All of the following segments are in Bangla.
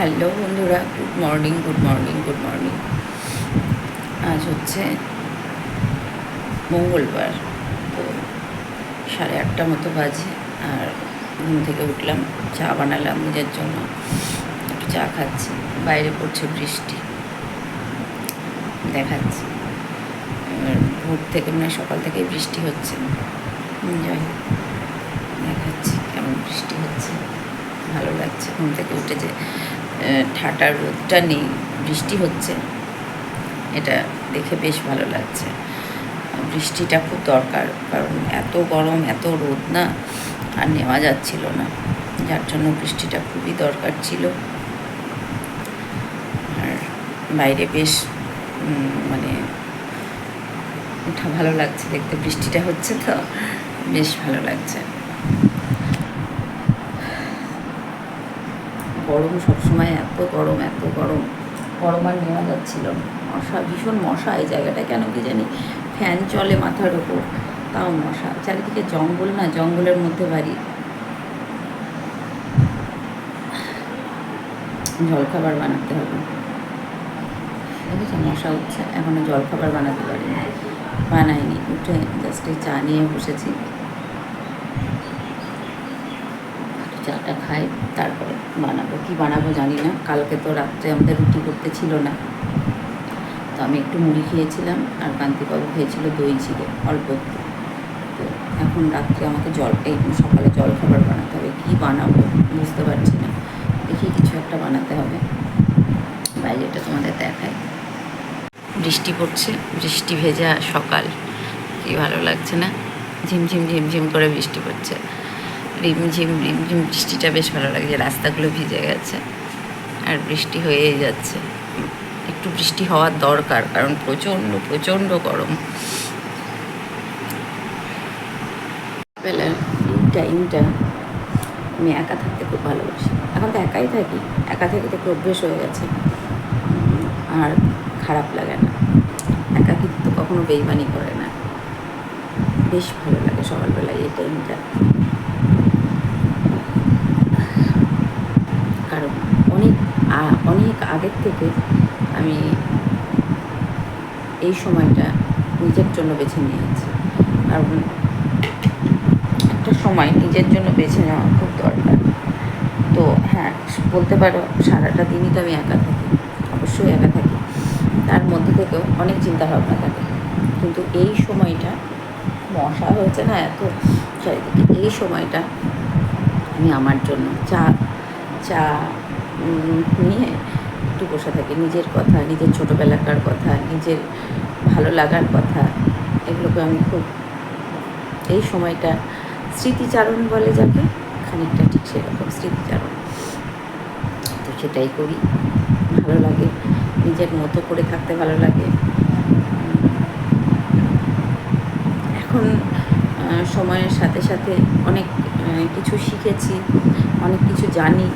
হ্যালো বন্ধুরা good morning good morning good morning আজ হচ্ছে মঙ্গলবার, তো সাড়ে আটটা মতো বাজে, আর ঘুম থেকে উঠলাম, চা বানালাম নিজের জন্য, একটু চা খাচ্ছি, বাইরে পড়ছে বৃষ্টি, দেখাচ্ছি। ভোর থেকে মানে সকাল থেকেই বৃষ্টি হচ্ছে, যাই দেখাচ্ছি কেমন বৃষ্টি হচ্ছে, ভালো লাগছে, ঘুম থেকে উঠে যে ঠাটার রোদটা নেই, বৃষ্টি হচ্ছে। এটা দেখে বেশ ভালো লাগছে। বৃষ্টিটা খুব দরকার, কারণ এত গরম, এত রোদ না, আর নেওয়া যাচ্ছিল না। যার জন্য বৃষ্টিটা খুবই দরকার ছিল। আর বাইরে বেশ মানে ওঠা ভালো লাগছে দেখতে। বৃষ্টিটা হচ্ছে তো, বেশ ভালো লাগছে। গরম সবসময় এত গরম এত গরম। গরম আর নেওয়া যাচ্ছিল মশা, ভীষণ মশা এই জায়গাটা। কেন কি জানি? ফ্যান চলে মাথার ওপর। তাও মশা। চারিদিকে জঙ্গল না, জঙ্গলের মধ্যে বাড়ি। জলখাবার বানাতে হবে। মশা উঠছে। এখনও জলখাবার বানাতে পারিনি। বানাইনি। উঠে জাস্ট এই চা নিয়ে বসেছি। চাটা খাই, তারপরে বানাবো। কি বানাবো জানি না। কালকে তো রাত্রে আমাদের রুটি করতে ছিল না। তো আমি একটু মুড়ি খেয়েছিলাম আর কান্তিবাবু খেয়েছিল দই ছিল অল্প একটু। তো এখন রাত্রে আমাকে জল, এই সকালে জল খাবার বানাতে হবে। কী বানাবো বুঝতে পারছি না। দেখি কিছু একটা বানাতে হবে। বাইরেটা তোমাদের দেখায় বৃষ্টি পড়ছে, বৃষ্টি ভেজা সকাল। কি ভালো লাগছে না? ঝিমঝিম ঝিমঝিম করে বৃষ্টি পড়ছে। রিমঝিম রিমঝিম বৃষ্টিটা বেশ ভালো লাগছে, রাস্তাগুলো ভিজে গেছে আর বৃষ্টি হয়েই যাচ্ছে। একটু বৃষ্টি হওয়ার দরকার, কারণ প্রচণ্ড প্রচণ্ড গরম। বেলার টাইমটা আমি একা থাকতে খুব ভালোবাসি। এখন তো একাই থাকি, একা থেকে থেকে অভ্যেস হয়ে গেছে। আর খারাপ লাগে না। একাকিত্ব কখনো বেইমানি করে না। বেশ ভালো লাগে সকালবেলায় এই টাইমটা কারণ অনেক আগের থেকে আমি এই সময়টা নিজের জন্য বেছে নিয়েছি। কারণ একটা সময় নিজের জন্য বেছে নেওয়া খুব দরকার। তো হ্যাঁ বলতে পারো সারাটা দিনই তো আমি একা থাকি, অবশ্যই একা থাকি। তার মধ্যে থেকেও অনেক চিন্তাভাবনা থাকে। কিন্তু এই সময়টা মশা হয়েছে না এত? চারিদিকে এই সময়টা আমি আমার জন্য চা চা নিয়ে একটু বসে থাকি। নিজের কথা, নিজের ছোটোবেলাকার কথা, নিজের ভালো লাগার কথা, এগুলোকে আমি খুব এই সময়টা স্মৃতিচারণ বলে যাকে, খানিকটা ঠিক সেরকম স্মৃতিচারণ। তো সেটাই করি। ভালো লাগে, নিজের মতো করে থাকতে ভালো লাগে। এখন সময়ের সাথে সাথে অনেক কিছু শিখেছি, অনেক কিছু জানি।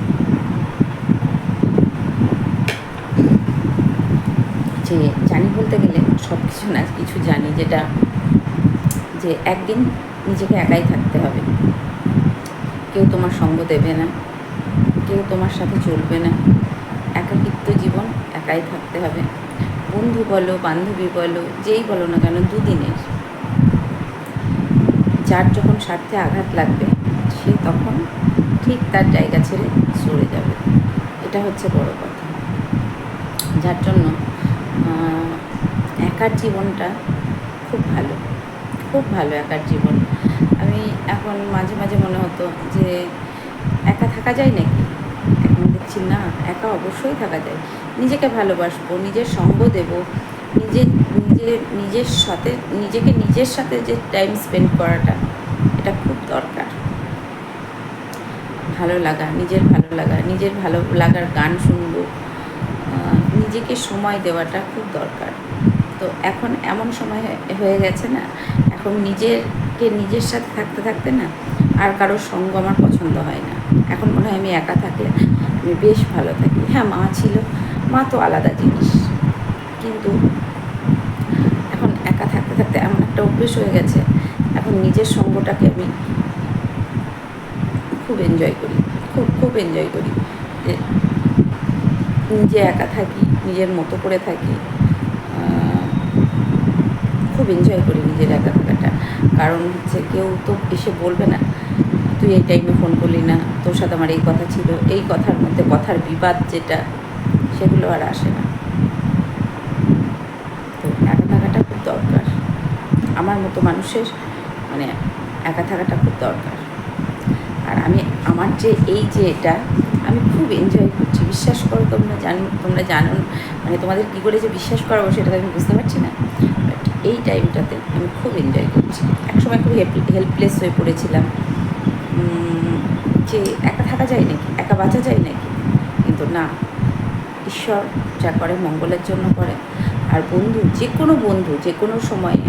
যে জানি বলতে গেলে সব কিছু না, কিছু জানি যেটা যে একদিন নিজেকে একাই থাকতে হবে। কেউ তোমার সঙ্গ দেবে না, কেউ তোমার সাথে চলবে না। একাকিত্ব জীবন, একাই থাকতে হবে। বন্ধু বলো, বান্ধবী বলো, যেই বলো না কেন, দুদিনের। যার যখন স্বার্থে আঘাত লাগবে, সে তখন ঠিক তার জায়গা ছেড়ে সরে যাবে। এটা হচ্ছে বড় কথা। যার জন্য একার জীবনটা খুব ভালো খুব ভালো একার জীবন। আমি এখন মাঝে মাঝে মনে হতো যে একা থাকা যায় নাকি? এখন দেখছি না, একা অবশ্যই থাকা যায়। নিজেকে ভালোবাসবো, নিজের সঙ্গ দেব নিজের নিজের নিজের সাথে, নিজেকে নিজের সাথে যে টাইম স্পেন্ড করাটা, এটা খুব দরকার। ভালো লাগা, নিজের ভালো লাগা, নিজের ভালো লাগার গান শুনব নিজেকে সময় দেওয়াটা খুব দরকার। তো এখন এমন সময় হয়ে- গেছে না, এখন নিজেরকে নিজের সাথে থাকতে থাকতে না আর কারোর সঙ্গ আমার পছন্দ হয় না। এখন মনে হয় আমি একা থাকলে আমি বেশ ভালো থাকি। হ্যাঁ মা ছিল, মা তো আলাদা জিনিস। কিন্তু এখন একা থাকতে থাকতে এমন একটা অভ্যেস হয়ে গেছে, এখন নিজের সঙ্গটাকে আমি খুব এনজয় করি, খুব খুব এনজয় করি যে নিজে একা থাকি নিজের মতো করে থাকি খুব এনজয় করি নিজের একা থাকাটা। কারণ হচ্ছে কেউ তো এসে বলবে না, তুই এই টাইমে ফোন করলি না, তোর সাথে আমার এই কথা ছিল। এই কথার মধ্যে কথার বিবাদ যেটা, সেগুলো আর আসে না। তো একা থাকাটা খুব দরকার। আমার মতো মানুষের মানে একা থাকাটা খুব দরকার। আর আমি, আমার যে এই যে এটা আমি খুব এনজয় করছি। বিশ্বাস করো তোমরা জানো তোমরা জানো মানে তোমাদের কী করে যে বিশ্বাস করাবো সেটা আমি বুঝতে পারছি না। বাট এই টাইমটাতে আমি খুব এনজয় করছি। একসময় খুব হেল্পলেস হয়ে পড়েছিলাম। যে একা থাকা যায় নাকি? একা বাঁচা যায় নাকি? কিন্তু না। ঈশ্বর যা করে মঙ্গলের জন্য করে। আর বন্ধু যে কোনো বন্ধু যে কোনো সময়ে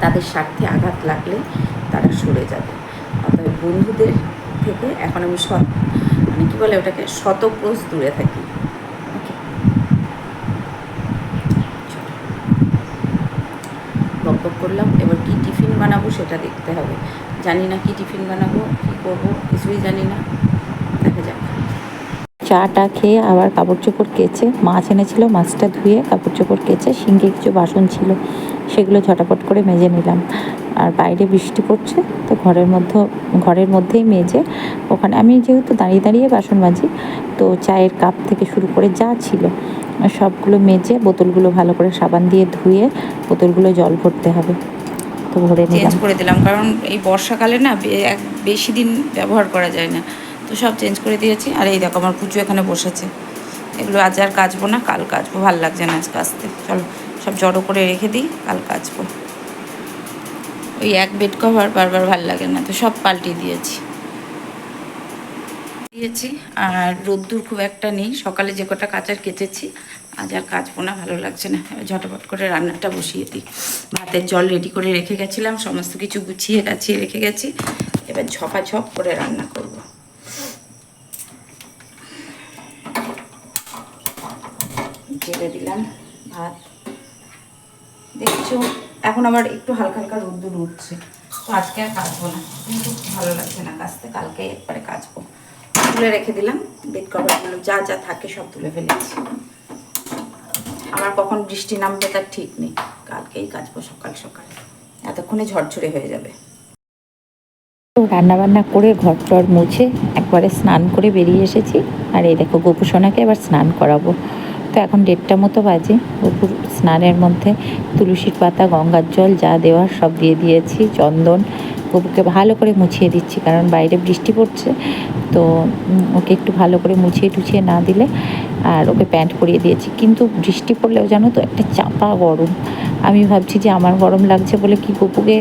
তাদের স্বার্থে আঘাত লাগলে তারা সরে যাবে। অতএব বন্ধুদের থেকে এখন আমি মানে কী বলে ওটাকে? শতক্রোশ দূরে থাকি। ওকে। বক বক করলাম। এবার কি টিফিন বানাবো সেটা দেখতে হবে। জানি না কি টিফিন বানাবো কী করব কিছুই জানি না। দেখা যাক। চাটা খেয়ে আবার কাপড় চোপড় কেচে মাছ এনেছিল মাছটা ধুয়ে কাপড় চোপড় কেচে সিঙ্গে কিছু বাসন ছিল সেগুলো ঝটাপট করে মেজে নিলাম। আর বাইরে বৃষ্টি পড়ছে, তো ঘরের মধ্যে, ঘরের মধ্যেই মেজে ওখানে আমি যেহেতু দাঁড়িয়ে দাঁড়িয়ে বাসন মাজি, তো চায়ের কাপ থেকে শুরু করে যা ছিল, সবগুলো মেজে বোতলগুলো ভালো করে সাবান দিয়ে ধুয়ে বোতলগুলো জল ভরতে হবে। তো ভরে চেঞ্জ করে দিলাম, কারণ এই বর্ষাকালে না এক, বেশি দিন ব্যবহার করা যায় না। তো সব চেঞ্জ করে দিয়েছি, আর এই দেখো আমার পুজো এখানে বসেছে। এগুলো আজ আর কাচবো না কাল কাচবো, ভালো লাগছে না আজ কাচতে চলো, সব জড়ো করে রেখে দিই কাল কাচবো। ওই এক বেড কভার বারবার ভালো লাগে না, তো সব পাল্টিয়ে দিয়েছি। দিয়েছি, আর রোদ্দুর খুব একটা নেই, সকালে যে কটা কাচার কেচেছি, আজ আর কাচবো না, ভালো লাগছে না। ঝটপট করে রান্নাটা বসিয়ে দিই। ভাতের জল রেডি করে রেখে গেছিলাম, সমস্ত কিছু গুছিয়ে গাছিয়ে রেখে গেছি। এবার ঝপাঝপ করে রান্না করব। জেলে দিলাম ভাত। দেখছ? এখন আবার একটু হালকা হালকা রোদ্দুর উঠছে। তো আজকে আর কাচবো না। কিন্তু ভালো লাগছে না কাচতে। কালকে একবারে কাচবো। তুলে রেখে দিলাম। বেড কভারগুলো যা যা থাকে সব তুলে ফেলেছি। আমার কখন বৃষ্টি নামবে তার ঠিক নেই। কালকেই কাচবো সকাল সকাল। এতক্ষণে ঝরঝরে হয়ে যাবে। তো রান্নাবান্না করে ঘর টর মুছে একবারে স্নান করে বেরিয়ে এসেছি। আর এই দেখো গোপু সোনাকে এবার স্নান করাবো। তো এখন দেড়টা মতো বাজে। গোপুর স্নানের মধ্যে তুলসীর পাতা, গঙ্গার জল যা দেওয়ার সব দিয়ে দিয়েছি, চন্দন। গপুকে ভালো করে মুছিয়ে দিচ্ছি কারণ বাইরে বৃষ্টি পড়ছে। তো ওকে একটু ভালো করে মুছিয়ে টুছিয়ে না দিলে আর ওকে প্যান্ট পরিয়ে দিয়েছি। কিন্তু বৃষ্টি পড়লেও জানো তো একটা চাপা গরম। আমি ভাবছি যে আমার গরম লাগছে বলে কি গপুকে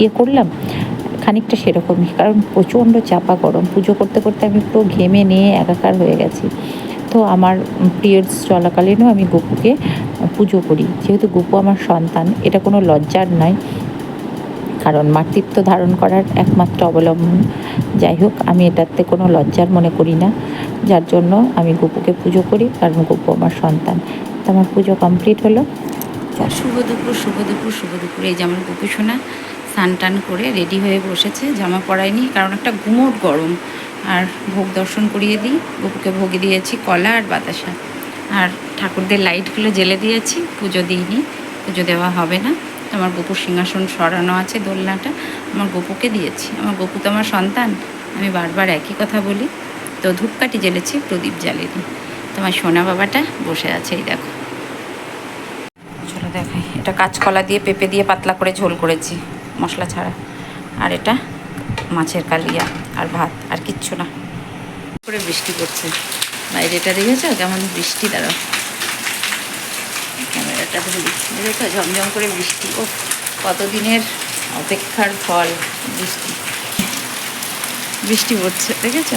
ইয়ে করলাম? খানিকটা সেরকমই। কারণ প্রচণ্ড চাপা গরম। পুজো করতে করতে আমি পুরো ঘেমে নিয়ে একাকার হয়ে গেছি। তো আমার পিরিয়ডস চলাকালীনও আমি গপুকে পুজো করি। যেহেতু গপু আমার সন্তান, এটা কোনো লজ্জার নয়। কারণ মাতৃত্ব ধারণ করার একমাত্র অবলম্বন। যাই হোক, আমি এটাতে কোনো লজ্জার মনে করি না। যার জন্য আমি গপুকে পুজো করি, কারণ গপু আমার সন্তান। তো আমার পুজো কমপ্লিট হলো। শুভ দুপুর শুভ দুপুর শুভ দুপুর। এই যে আমার গোপু সোনা স্নান টান করে রেডি হয়ে বসেছে, জামা পরায়নি, কারণ একটা গুমোট গরম। আর ভোগ দর্শন করিয়ে দিই। গোপুকে ভোগে দিয়েছি কলা আর বাতাসা। আর ঠাকুরদের লাইটগুলো জ্বেলে দিয়েছি, পুজো দিইনি, পুজো দেওয়া হবে না। আমার গোপুর সিংহাসন সরানো আছে দোলনাটা, আমার গোপুকে দিয়েছি। আমার গোপু তো আমার সন্তান, আমি বারবার একই কথা বলি। তো ধূপকাঠি জ্বেলেছি, প্রদীপ জ্বালিনি তোমার সোনা বাবাটা বসে আছে, এই দেখো। চলো দেখাই। এটা কাঁচকলা দিয়ে পেঁপে দিয়ে পাতলা করে ঝোল করেছি, মশলা ছাড়া। আর এটা মাছের কালিয়া আর ভাত, আর কিচ্ছু না। করে বৃষ্টি পড়ছে। বাইরেটা দেখেছ? কেমন বৃষ্টি, দাঁড়াও। ক্যামেরাটা ধরে। দেখেছ? ঝমঝম করে বৃষ্টি। ও, কতদিনের অপেক্ষার ফল বৃষ্টি। বৃষ্টি পড়ছে, দেখেছ?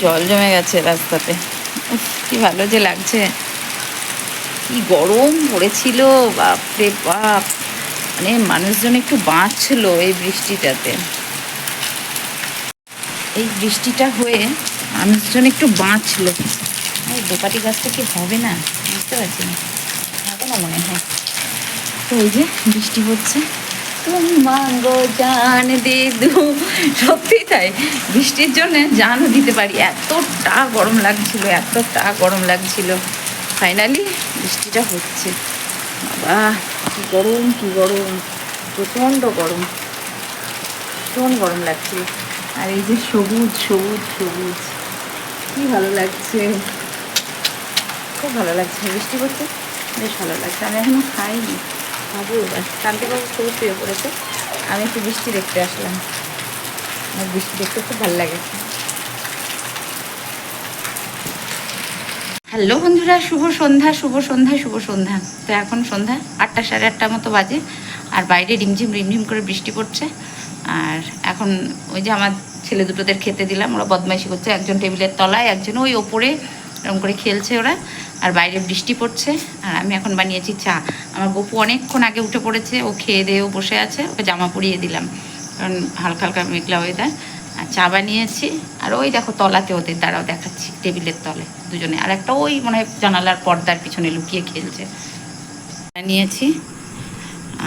জল জমে গেছে রাস্তাতে। কি ভালো যে লাগছে। কি গরম পড়েছিল, বাপরে বাপ। মানে মানুষজন একটু বাঁচছিল এই বৃষ্টিটাতে। এই বৃষ্টিটা হয়ে মানুষজন একটু বাঁচল। এই দোপাটি গাছটা কি হবে না? বুঝতে পারছি না। হবে না মনে হয়। তো এই যে বৃষ্টি হচ্ছে। তুম জান তাই। বৃষ্টির জন্য জানও দিতে পারি। এতটা গরম লাগছিল, এতটা গরম লাগছিল। ফাইনালি বৃষ্টিটা হচ্ছে। বাবা কি গরম কি গরম, প্রচণ্ড গরম। ভীষণ গরম লাগছে। আর এই যে সবুজ সবুজ সবুজ, কি ভালো লাগছে। খুব ভালো লাগছে। বৃষ্টি করতে বেশ ভালো লাগছে। আমি এখনও খাইনি। খাব শান্তিবাবু খুবই শুয়ে পড়েছে আমি একটু বৃষ্টি দেখতে আসলাম। আমার বৃষ্টি দেখতে খুব ভালো লাগে। হ্যালো বন্ধুরা, শুভ সন্ধ্যা শুভ সন্ধ্যা শুভ সন্ধ্যা। তো এখন সন্ধ্যা আটটা সাড়ে আটটার মতো বাজে, আর বাইরে রিমঝিম রিমঝিম করে বৃষ্টি পড়ছে। আর এখন ওই যে আমার ছেলে দুটোদের খেতে দিলাম, ওরা বদমাইশি করছে, একজন টেবিলের তলায়, একজন ওই ওপরে, এরকম করে খেলছে ওরা, আর বাইরে বৃষ্টি পড়ছে। আর আমি এখন বানিয়েছি চা। আমার গপু অনেকক্ষণ আগে উঠে পড়েছে, ও খেয়ে দেয়েও বসে আছে, ওকে জামা পরিয়ে দিলাম। কারণ হালকা হালকা মেঘলা ওয়েদার আর চা বানিয়েছি। আর ওই দেখো তলাতে ওদের দ্বারাও দেখাচ্ছি টেবিলের তলে দুজনে। আর একটা ওই মনে হয় জানালার পর্দার পিছনে লুকিয়ে খেলছে। নিয়েছি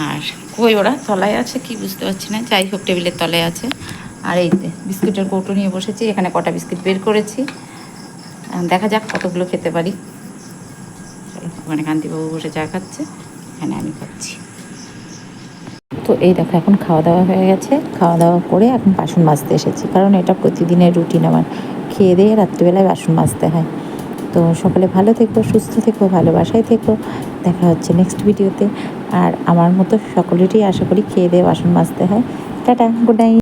আর কই ওরা? তলায় আছে কি বুঝতে পারছি না। যাই হোক টেবিলের তলায় আছে। আর এই বিস্কুটের কৌটো নিয়ে বসেছি। এখানে কটা বিস্কুট বের করেছি। দেখা যাক কতগুলো খেতে পারি। চলো, ওখানে কান্তিবাবু বসে চা খাচ্ছে। এখানে আমি খাচ্ছি। তো এই দেখো, এখন খাওয়া দাওয়া হয়ে গেছে। খাওয়া দাওয়া করে এখন বাসন মাজতে এসেছি। কারণ এটা প্রতিদিনের রুটিন আমার। খেয়ে দিয়ে রাত্রিবেলায় বাসন মাজতে হয়। তো সকলে ভালো থেকো, সুস্থ থেকো, ভালোবাসায় থেকো। দেখা হচ্ছে নেক্সট ভিডিওতে আর আমার মতো সকলেরই আশা করি খেয়ে দিয়ে বাসন মাজতে হয়। Tata good night